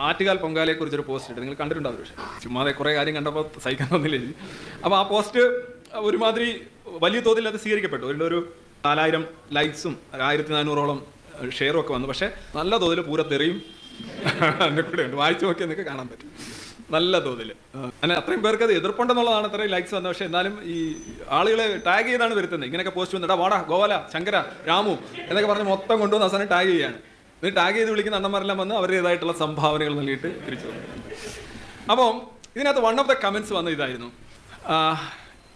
ആറ്റുകാൽ പൊങ്കാലയെ കുറിച്ചൊരു പോസ്റ്റ് ഇട്ട് നിങ്ങൾ കണ്ടിട്ടുണ്ടാവും പക്ഷേ ചുമ്മാതെ കുറേ കാര്യം കണ്ടപ്പോൾ സഹിക്കാൻ തോന്നില്ല അപ്പോൾ ആ പോസ്റ്റ് ഒരുമാതിരി വലിയ തോതിൽ അത് സ്വീകരിക്കപ്പെട്ടു. അതിന്റെ ഒരു നാലായിരം ലൈക്സും ആയിരത്തി നാനൂറോളം ഷെയറും ഒക്കെ വന്നു. പക്ഷേ നല്ല തോതിൽ പൂരത്തെറിയും. അതിന്റെ കൂടെ ഉണ്ട്. വായിച്ചു നോക്കിയാൽ നിങ്ങൾക്ക് കാണാൻ പറ്റും. നല്ല തോതിൽ. അങ്ങനെ അത്രയും പേർക്ക് അത് എതിർപ്പുണ്ടെന്നുള്ളതാണ് അത്രയും ലൈക്സ് വന്നത്. പക്ഷേ എന്നാലും ഈ ആളുകളെ ടാഗ് ചെയ്താണ് വരുത്തുന്നത്. ഇങ്ങനെയൊക്കെ പോസ്റ്റ് വന്നിട്ട് വാടാ ഗോവാല ശങ്കര രാമു എന്നൊക്കെ പറഞ്ഞ് മൊത്തം കൊണ്ടുവന്ന് അവസാനം ടാഗ് ചെയ്യാണ് ഇത് ടാഗ് ചെയ്ത് വിളിക്കുന്ന അണ്ണന്മാരെല്ലാം വന്ന് അവരുടേതായിട്ടുള്ള സംഭാവനകൾ നൽകിയിട്ട് തിരിച്ചു അപ്പോൾ ഇതിനകത്ത് വൺ ഓഫ് ദ കമൻസ് വന്ന ഇതായിരുന്നു.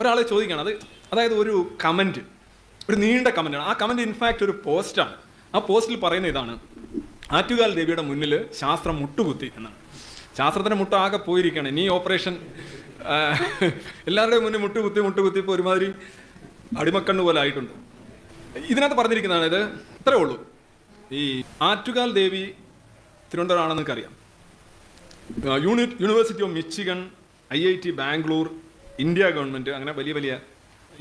ഒരാൾ ചോദിക്കുകയാണ്. അത് അതായത് ഒരു കമന്റ് ഒരു നീണ്ട കമന്റാണ് ആ കമന്റ് ഇൻഫാക്റ്റ് ഒരു പോസ്റ്റാണ് ആ പോസ്റ്റിൽ പറയുന്ന ഇതാണ്. ആറ്റുകാൽ ദേവിയുടെ മുന്നിൽ ശാസ്ത്രം മുട്ടുകുത്തി എന്നാണ്. ശാസ്ത്രത്തിന്റെ മുട്ട ആകെ പോയിരിക്കുകയാണ്. നീ ഓപ്പറേഷൻ എല്ലാവരുടെയും മുന്നിൽ മുട്ടുകുത്തി മുട്ടുകുത്തി ഇപ്പോൾ ഒരുമാതിരി അടിമക്കണ്ണ് പോലെ ആയിട്ടുണ്ട്. ഇതിനകത്ത് പറഞ്ഞിരിക്കുന്നതാണ് ഇത്. ഇത്രേ ഉള്ളൂ. ഈ ആറ്റുകാൽ ദേവി തിരുവനന്തപുരം ആണെന്ന് നിങ്ങൾക്കറിയാം unit university of Michigan I I T Bangalore India government അങ്ങനെ വലിയ വലിയ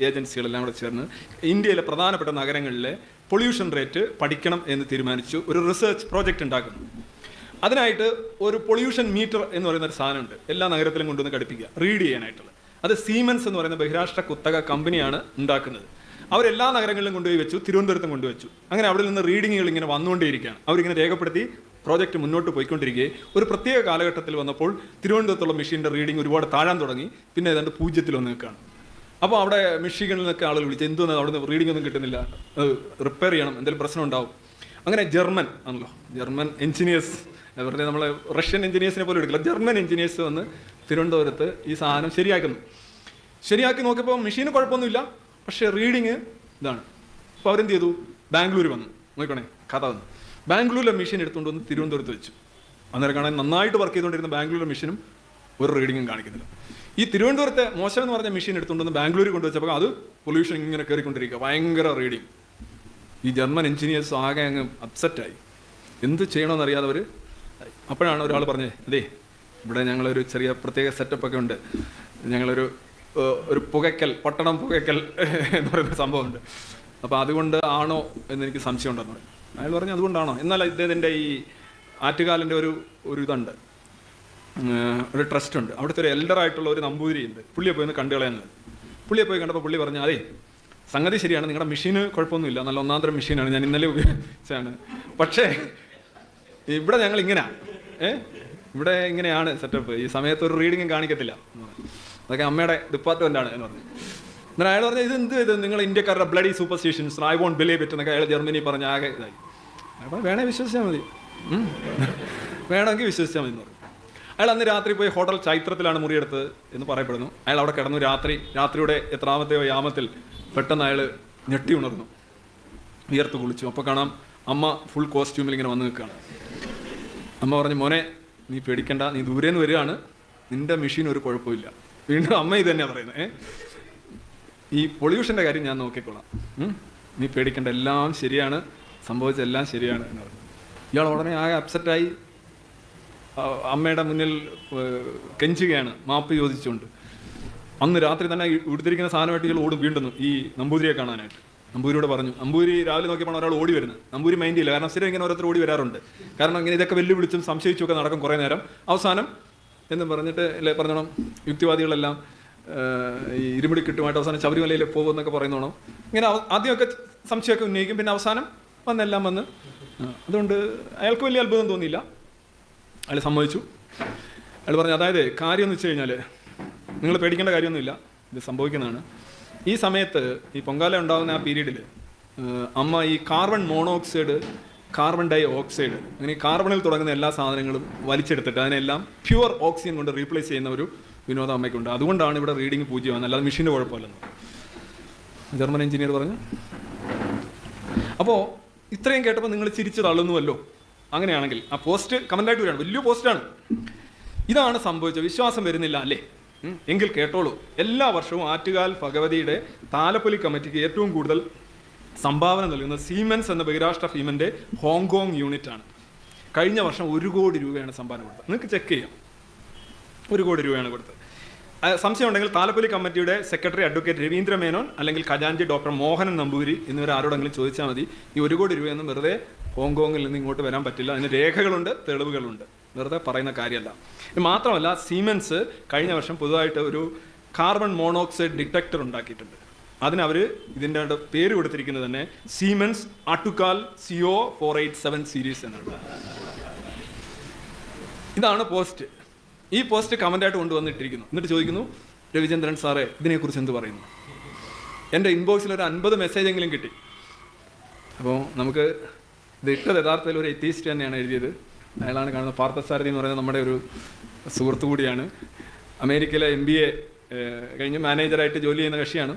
ഏജൻസികളെല്ലാം കൂടെ ചേർന്ന് ഇന്ത്യയിലെ പ്രധാനപ്പെട്ട നഗരങ്ങളിലെ പൊല്യൂഷൻ റേറ്റ് പഠിക്കണം എന്ന് തീരുമാനിച്ചു. ഒരു റിസർച്ച് പ്രോജക്റ്റ് ഉണ്ടാക്കുന്നു. അതിനായിട്ട് ഒരു പൊല്യൂഷൻ മീറ്റർ എന്ന് പറയുന്ന ഒരു സാധനമുണ്ട്. എല്ലാ നഗരത്തിലും കൊണ്ടുവന്ന് ഘടിപ്പിക്കുക റീഡ് ചെയ്യാനായിട്ടുള്ളത് അത് സീമൻസ് എന്ന് പറയുന്ന ബഹിരാഷ്ട്ര കുത്തക കമ്പനിയാണ് ഉണ്ടാക്കുന്നത്. അവരെല്ലാ നഗരങ്ങളിലും കൊണ്ടുപോയി വെച്ചു തിരുവനന്തപുരത്തും കൊണ്ടുവച്ചു അങ്ങനെ അവിടെ നിന്ന് റീഡിങ്ങുകൾ ഇങ്ങനെ വന്നുകൊണ്ടേയിരിക്കുകയാണ്. അവരിങ്ങനെ രേഖപ്പെടുത്തി പ്രോജക്റ്റ് മുന്നോട്ട് പോയിക്കൊണ്ടിരിക്കെ. ഒരു പ്രത്യേക കാലഘട്ടത്തിൽ വന്നപ്പോൾ തിരുവനന്തപുരത്തുള്ള മെഷീന്റെ റീഡിംഗ് ഒരുപാട് താഴാൻ തുടങ്ങി. പിന്നെ ഏതാണ്ട് പൂജ്യത്തിൽ വന്ന് നിൽക്കുകയാണ്. അപ്പോൾ അവിടെ മെഷീനിൽ നിന്നൊക്കെ ആളുകൾ വിളിച്ച് എന്തോന്ന് അവിടെ നിന്ന് റീഡിംഗ് ഒന്നും കിട്ടുന്നില്ല. റിപ്പയർ ചെയ്യണം. എന്തെങ്കിലും പ്രശ്നം ഉണ്ടാവും. അങ്ങനെ ജർമ്മൻ ആണല്ലോ. ജർമ്മൻ എഞ്ചിനീയേഴ്സ് വെറുതെ നമ്മൾ റഷ്യൻ എഞ്ചിനീയേഴ്സിനെ പോലും എടുക്കില്ല. ജർമ്മൻ എഞ്ചിനീയേഴ്സ് വന്ന് തിരുവനന്തപുരത്ത് ഈ സാധനം ശരിയാക്കുന്നു. ശരിയാക്കി നോക്കിയപ്പോൾ മെഷീന് കുഴപ്പമൊന്നുമില്ല. പക്ഷേ റീഡിങ് ഇതാണ്. അപ്പോൾ അവരെന്ത് ചെയ്തു? ബാംഗ്ലൂർ വന്നു. നോക്കണേ കഥ വന്നു ബാംഗ്ലൂരിലെ മെഷീൻ എടുത്തുകൊണ്ട് വന്ന് തിരുവനന്തപുരത്ത് വെച്ചു. അന്നേരം കാണാൻ നന്നായിട്ട് വർക്ക് ചെയ്തുകൊണ്ടിരുന്ന ബാംഗ്ലൂരിലെ മെഷീനും ഒരു റീഡിങ്ങും കാണിക്കുന്നില്ല. ഈ തിരുവനന്തപുരത്തെ മോശം എന്ന് പറഞ്ഞ മെഷീൻ എടുത്തുകൊണ്ട് വന്ന് ബാംഗ്ലൂരിൽ കൊണ്ടുവച്ചപ്പോൾ അത് പൊല്യൂഷൻ ഇങ്ങനെ കയറിക്കൊണ്ടിരിക്കുക ഭയങ്കര റീഡിങ്. ഈ ജർമ്മൻ എഞ്ചിനീയേഴ്സ് ആകെ അങ്ങ് അപ്സെറ്റായി എന്ത് ചെയ്യണമെന്ന് അറിയാതെ അവർ അപ്പോഴാണ് ഒരാൾ പറഞ്ഞത് അതെ ഇവിടെ ഞങ്ങളൊരു ചെറിയ പ്രത്യേക സെറ്റപ്പൊക്കെ ഉണ്ട്. ഞങ്ങളൊരു ഒരു പുകയ്ക്കൽ പട്ടണം പുകയ്ക്കൽ എന്ന് പറയുന്ന സംഭവമുണ്ട്. അപ്പോൾ അതുകൊണ്ട് ആണോ എന്ന് എനിക്ക് സംശയം ഉണ്ടെന്ന് പറയും. അയാൾ പറഞ്ഞു അതുകൊണ്ടാണോ? എന്നാൽ ഇദ്ദേഹത്തിന്റെ ഈ ആറ്റുകാലിന്റെ ഒരു ഒരു ഇതുണ്ട്. ഒരു ട്രസ്റ്റ് ഉണ്ട്. അവിടുത്തെ ഒരു എൽഡർ ആയിട്ടുള്ള ഒരു നമ്പൂതിരി ഉണ്ട് പുള്ളിയെ പോയി ഒന്ന് കണ്ടു പുള്ളിയെ പോയി കണ്ടപ്പോൾ പുള്ളി പറഞ്ഞു അതെ സംഗതി ശരിയാണ്. നിങ്ങളുടെ മെഷീന് കുഴപ്പമൊന്നുമില്ല. നല്ല ഒന്നാം തരം മെഷീനാണ്. ഞാൻ ഇന്നലെ ഉപയോഗിച്ചാണ് പക്ഷേ ഇവിടെ ഞങ്ങൾ ഇങ്ങനെയാണ് ഏ ഇവിടെ ഇങ്ങനെയാണ് സെറ്റപ്പ് ഈ സമയത്ത് ഒരു റീഡിങ്ങും കാണിക്കത്തില്ല. അതൊക്കെ അമ്മയുടെ ഡിപ്പാർട്ട്മെന്റാണ് എന്ന് പറഞ്ഞു. എന്നാൽ അയാൾ പറഞ്ഞു ഇത് എന്ത് ഇത്? നിങ്ങൾ ഇന്ത്യക്കാരുടെ bloody superstitions I won't believe it എന്നൊക്കെ അയാൾ ജർമ്മനി പറഞ്ഞ ആകെ ഇതായി. അപ്പോൾ വേണേ വിശ്വസിച്ചാൽ മതി. വേണമെങ്കിൽ വിശ്വസിച്ചാൽ മതി എന്ന് പറഞ്ഞു. അയാൾ അന്ന് രാത്രി പോയി ഹോട്ടൽ ചൈത്രത്തിലാണ് മുറിയെടുത്തത് എന്ന് പറയപ്പെടുന്നു. അയാൾ അവിടെ കിടന്നു രാത്രി രാത്രിയുടെ എത്രാമത്തെയോ യാമത്തിൽ പെട്ടെന്ന് അയാൾ ഞെട്ടി ഉണർന്നു. വിയർത്ത് കുളിച്ചു. അപ്പോൾ കാണാം അമ്മ ഫുൾ കോസ്റ്റ്യൂമിൽ ഇങ്ങനെ വന്ന് നിൽക്കുകയാണ്. അമ്മ പറഞ്ഞു മോനെ നീ പേടിക്കണ്ട. നീ ദൂരെ നിന്ന് വരികയാണ്. നിന്റെ മെഷീൻ ഒരു കുഴപ്പമില്ല. വീണ്ടും അമ്മ ഇത് തന്നെയാണ് പറയുന്നത് ഈ പൊള്യൂഷന്റെ കാര്യം ഞാൻ നോക്കിക്കൊള്ളാം. നീ പേടിക്കേണ്ട എല്ലാം ശരിയാണ് സംഭവിച്ച എല്ലാം ശരിയാണ് എന്ന് പറഞ്ഞു. ഇയാൾ ഉടനെ ആകെ അപ്സെറ്റായി അമ്മയുടെ മുന്നിൽ കെഞ്ചുകയാണ് മാപ്പ് ചോദിച്ചുകൊണ്ട്. അന്ന് രാത്രി തന്നെ ഉടുത്തിരിക്കുന്ന സാധനമായിട്ട് ഇയാൾ ഓടും വീണ്ടും ഈ നമ്പൂതിരിയെ കാണാനായിട്ട്. നമ്പൂരിയോട് പറഞ്ഞു നമ്പൂരി രാവിലെ നോക്കിയപ്പോൾ ഒരാൾ ഓടി വരുന്നത്. നമ്പൂരി മൈൻഡ് ഇല്ല കാരണം സ്ഥിരം ഇങ്ങനെ ഓരോരുത്തർ ഓടി വരാറുണ്ട്. കാരണം ഇങ്ങനെ ഇതൊക്കെ വെല്ലുവിളിച്ചും സംശയിച്ചും ഒക്കെ നടക്കും കുറേ നേരം. അവസാനം എന്ന് പറഞ്ഞിട്ട് അല്ലേ പറഞ്ഞോണം യുക്തിവാദികളെല്ലാം ഈ ഇരുമുടി കിട്ടുമായിട്ട് അവസാനം ശബരിമലയിൽ പോകുമെന്നൊക്കെ പറയുന്നോണം. ഇങ്ങനെ ആദ്യമൊക്കെ സംശയമൊക്കെ ഉന്നയിക്കും പിന്നെ അവസാനം വന്നെല്ലാം വന്ന് അതുകൊണ്ട് അയാൾക്ക് വലിയ അത്ഭുതം തോന്നിയില്ല. അയാൾ സമ്മതിച്ചു. അയാൾ പറഞ്ഞു അതായത് കാര്യം എന്ന് വെച്ച് കഴിഞ്ഞാൽ നിങ്ങൾ പേടിക്കേണ്ട കാര്യമൊന്നുമില്ല. ഇത് സംഭവിക്കുന്നതാണ്. ഈ സമയത്ത് ഈ പൊങ്കാല ഉണ്ടാകുന്ന ആ പീരീഡിൽ അമ്മ ഈ carbon monoxide carbon dioxide അങ്ങനെ കാർബണിൽ തുടങ്ങുന്ന എല്ലാ സാധനങ്ങളും വലിച്ചെടുത്തിട്ട് അതിനെല്ലാം പ്യുവർ ഓക്സിജൻ കൊണ്ട് റീപ്ലേസ് ചെയ്യുന്ന ഒരു വിനോദം അമ്മയ്ക്കുണ്ട് അതുകൊണ്ടാണ് ഇവിടെ റീഡിങ് പൂജ്യമാണ് അല്ലാതെ മെഷീന്റെ കുഴപ്പമില്ലെന്ന്. ജർമ്മൻ എഞ്ചിനീയർ പറഞ്ഞു? അപ്പോൾ ഇത്രയും കേട്ടപ്പോൾ നിങ്ങൾ ചിരിച്ചു തള്ളുന്നുവല്ലോ. അങ്ങനെയാണെങ്കിൽ ആ പോസ്റ്റ് കമന്റായിട്ട് വരികയാണ്. വലിയ പോസ്റ്റാണ് ഇതാണ് സംഭവിച്ചത് വിശ്വാസം വരുന്നില്ല അല്ലേ? എങ്കിൽ കേട്ടോളൂ. എല്ലാ വർഷവും ആറ്റുകാൽ ഭഗവതിയുടെ താലപ്പൊലി കമ്മിറ്റിക്ക് ഏറ്റവും കൂടുതൽ സംഭാവന നൽകുന്ന സീമെൻസ് എന്ന ബഹിരാഷ്ട്ര ഫീമന്റെ ഹോങ്കോങ് യൂണിറ്റാണ് കഴിഞ്ഞ വർഷം ഒരു കോടി രൂപയാണ് സംഭാവന കൊടുത്തത്. നിങ്ങൾക്ക് ചെക്ക് ചെയ്യാം. ഒരു കോടി രൂപയാണ് കൊടുത്തത്. സംശയം ഉണ്ടെങ്കിൽ താലപ്പൊലി കമ്മിറ്റിയുടെ സെക്രട്ടറി അഡ്വക്കേറ്റ് രവീന്ദ്ര മേനോൻ അല്ലെങ്കിൽ ഖജാൻജി ഡോക്ടർ മോഹനൻ നമ്പൂരി എന്നിവർ ആരോടെങ്കിലും ചോദിച്ചാൽ മതി. ഈ ഒരു കോടി രൂപയൊന്നും വെറുതെ ഹോങ്കോങ്ങിൽ നിന്ന് ഇങ്ങോട്ട് വരാൻ പറ്റില്ല. അതിന് രേഖകളുണ്ട് തെളിവുകളുണ്ട്. വെറുതെ പറയുന്ന കാര്യമല്ല. ഇത് മാത്രമല്ല സീമെൻസ് കഴിഞ്ഞ വർഷം പുതുതായിട്ട് ഒരു കാർബൺ മോണോക്സൈഡ് ഡിറ്റക്ടർ ഉണ്ടാക്കിയിട്ടുണ്ട്. അതിനവർ ഇതിന്റെ പേര് കൊടുത്തിരിക്കുന്നത് തന്നെ Siemens ആട്ടുകാൽ CO four eight seven series എന്നാണ്. ഇതാണ് പോസ്റ്റ് ഈ പോസ്റ്റ് കമന്റായിട്ട് കൊണ്ടുവന്നിട്ടിരിക്കുന്നു. എന്നിട്ട് ചോദിക്കുന്നു രവിചന്ദ്രൻ സാറേ ഇതിനെക്കുറിച്ച് എന്ത് പറയുന്നു? എന്റെ ഇൻബോക്സിൽ ഒരു അൻപത് മെസ്സേജ് എങ്കിലും കിട്ടി. അപ്പോൾ നമുക്ക് ഇത് യഥാർത്ഥത്തിൽ ഒരു എത്തീസ്റ്റ് തന്നെയാണ് എഴുതിയത്. അയാളാണ് കാണുന്നത് പാർത്ഥസാരഥി എന്ന് പറയുന്നത് നമ്മുടെ ഒരു സുഹൃത്തു കൂടിയാണ്. അമേരിക്കയിലെ എം ബി എ കഴിഞ്ഞ് മാനേജറായിട്ട് ജോലി ചെയ്യുന്ന കക്ഷിയാണ്.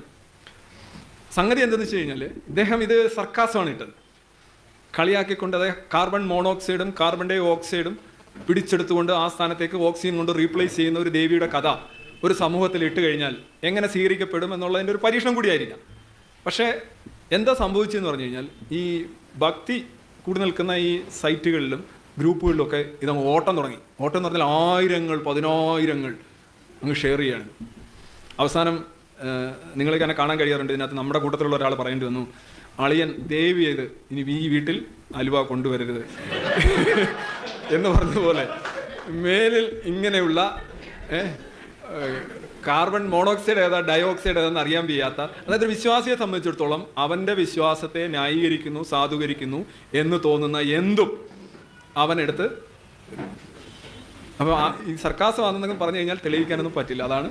സംഗതി എന്തെന്ന് വെച്ച് കഴിഞ്ഞാൽ ഇദ്ദേഹം ഇത് സർക്കാസമാണ് ഇട്ടത്. കളിയാക്കിക്കൊണ്ട് അതായത് കാർബൺ മോണോക്സൈഡും കാർബൺ ഡൈ ഓക്സൈഡും പിടിച്ചെടുത്തുകൊണ്ട് ആ സ്ഥാനത്തേക്ക് ഓക്സിജൻ കൊണ്ട് റീപ്ലേസ് ചെയ്യുന്ന ഒരു ദേവിയുടെ കഥ ഒരു സമൂഹത്തിൽ ഇട്ട് കഴിഞ്ഞാൽ എങ്ങനെ സ്വീകരിക്കപ്പെടും എന്നുള്ളതിന്റെ ഒരു പരീക്ഷണം കൂടിയായിരിക്കാം. പക്ഷേ എന്താ സംഭവിച്ചതെന്ന് പറഞ്ഞു കഴിഞ്ഞാൽ ഈ ഭക്തി കൂടി നിൽക്കുന്ന ഈ സൈറ്റുകളിലും ഗ്രൂപ്പുകളിലൊക്കെ ഇതങ്ങ് ഓട്ടം തുടങ്ങി. ഓട്ടം എന്ന് പറഞ്ഞാൽ ആയിരങ്ങൾ പതിനായിരങ്ങൾ അങ്ങ് ഷെയർ ചെയ്യാണ് അവസാനം നിങ്ങൾക്ക് തന്നെ കാണാൻ കഴിയാറുണ്ട്. ഇതിനകത്ത് നമ്മുടെ കൂട്ടത്തിലുള്ള ഒരാൾ പറയേണ്ടി വന്നു അളിയൻ ദേവി ചെയ്ത് ഇനി ഈ വീട്ടിൽ അലുവ കൊണ്ടുവരരുത്. എന്ന് പറഞ്ഞതുപോലെ മേലിൽ ഇങ്ങനെയുള്ള കാർബൺ മോണോക്സൈഡ് ഏതാ ഡയോക്സൈഡ് ഏതാന്ന് അറിയാൻ വയ്യാത്ത അതായത് വിശ്വാസിയെ സംബന്ധിച്ചിടത്തോളം അവന്റെ വിശ്വാസത്തെ ന്യായീകരിക്കുന്നു സാധൂകരിക്കുന്നു എന്ന് തോന്നുന്ന എന്തും അവനെടുത്ത് അപ്പോൾ ഈ സർക്കാസ് സർക്കാസമാണെന്നൊക്കെ പറഞ്ഞു കഴിഞ്ഞാൽ തെളിയിക്കാനൊന്നും പറ്റില്ല. അതാണ്